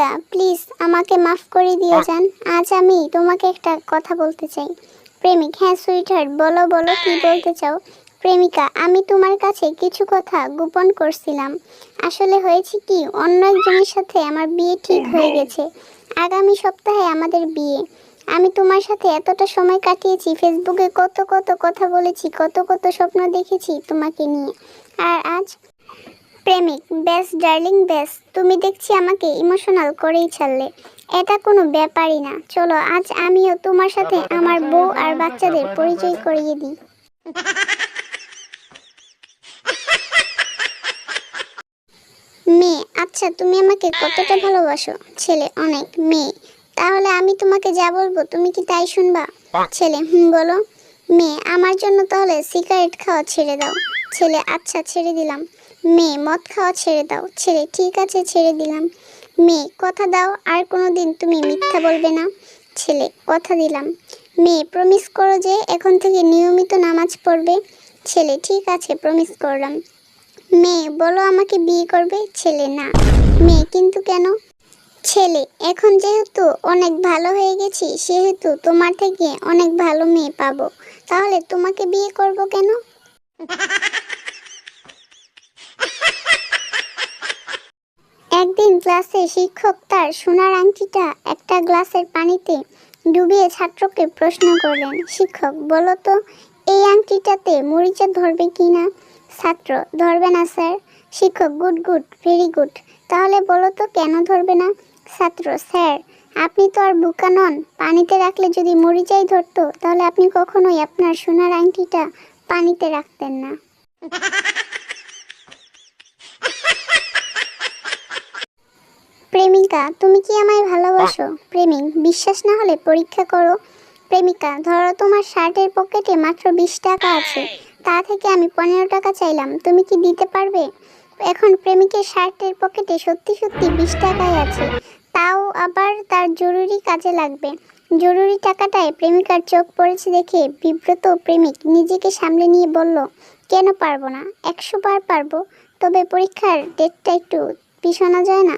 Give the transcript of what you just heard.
প্রেমিকা প্লিজ আমাকে মাফ করে দিয়ে যান আজ আমি তোমাকে একটা কথা বলতে চাই। প্রেমিক হ্যাঁ সুইটহার্ট বলো বলো কি বলতে চাও? প্রেমিকা আমি তোমার কাছে কিছু কথা গোপন করছিলাম। আসলে হয়েছে কি অন্য একজনের সাথে আমার বিয়ে ঠিক হয়ে গেছে। আগামী সপ্তাহে আমাদের বিয়ে। আমি তোমার সাথে এতটা সময় কাটিয়েছি ফেসবুকে কত কত কথা বলেছি কত কত স্বপ্ন দেখেছি তোমাকে নিয়ে। আর আজ প্রেমিক বেস ডার্লিং বেস তুমি দেখছি আমাকে ইমোশনাল করেই ছাড়লে। এটা কোনো ব্যাপারই না। চলো, আজ আমিও তোমার সাথে আমার বউ আর বাচ্চাদের পরিচয় করিয়ে দিই। মেয়ে আচ্ছা তুমি আমাকে কতটা ভালোবাসো? ছেলে অনেক, মেয়ে। তাহলে আমি তোমাকে যা বলব, তুমি কি তাই শুনবা? ছেলে, হুম, বলো। মেয়ে, আমার জন্য তাহলে সিগারেট খাওয়া ছেড়ে দাও। ছেলে আচ্ছা ছেড়ে দিলাম। মেয়ে, মদ খাওয়া ছেড়ে দাও। ছেলে, ঠিক আছে, ছেড়ে দিলাম। মেয়ে, কথা দাও, আর কোনো দিন তুমি মিথ্যা বলবে না। ছেলে, কথা দিলাম। মেয়ে প্রমিস করো যে এখন থেকে নিয়মিত নামাজ পড়বে। ছেলে, ঠিক আছে প্রমিস করলাম। মেয়ে, বলো আমাকে বিয়ে করবে? ছেলে, না। মেয়ে, কিন্তু কেন? ছেলে, এখন যেহেতু অনেক ভালো হয়ে গেছি, সেহেতু তোমার থেকে অনেক ভালো মেয়ে পাবো। তাহলে তোমাকে বিয়ে করব কেন? একদিন ক্লাসে শিক্ষক তার সোনার আংটিটা একটা গ্লাসের পানিতে ডুবিয়ে ছাত্রকে প্রশ্ন করলেন, শিক্ষক, বলো তো, এই আংটিটাতে মরিচা ধরবে কি না? ছাত্র, ধরবে না, স্যার। শিক্ষক, গুড গুড, ভেরি গুড। তাহলে বলো তো, কেন ধরবে না? ছাত্র, স্যার, আপনি তো আর বুকা নন। পানিতে রাখলে যদি মরিচাই ধরতো, তাহলে আপনি কখনোই আপনার সোনার আংটিটা পানিতে রাখতেন না। প্রেমিকা, তুমি কি আমায় ভালোবাসো? প্রেমিক, বিশ্বাস না হলে পরীক্ষা করো। প্রেমিকা, ধরো তোমার শার্টের পকেটে মাত্র বিশ টাকা আছে। তা থেকে আমি পনেরো টাকা চাইলাম, তুমি কি দিতে পারবে? এখন প্রেমিকের শার্টের পকেটে সত্যি সত্যি বিশ টাকাই আছে। তাও আবার তার জরুরি কাজে লাগবে। জরুরি টাকাটায় প্রেমিকার চোখ পড়েছে দেখে বিব্রত প্রেমিক নিজেকে সামলে নিয়ে বলল, কেন পারব না? একশো বার পারব। তবে পরীক্ষার ডেটটা একটু পিছানো যায় না?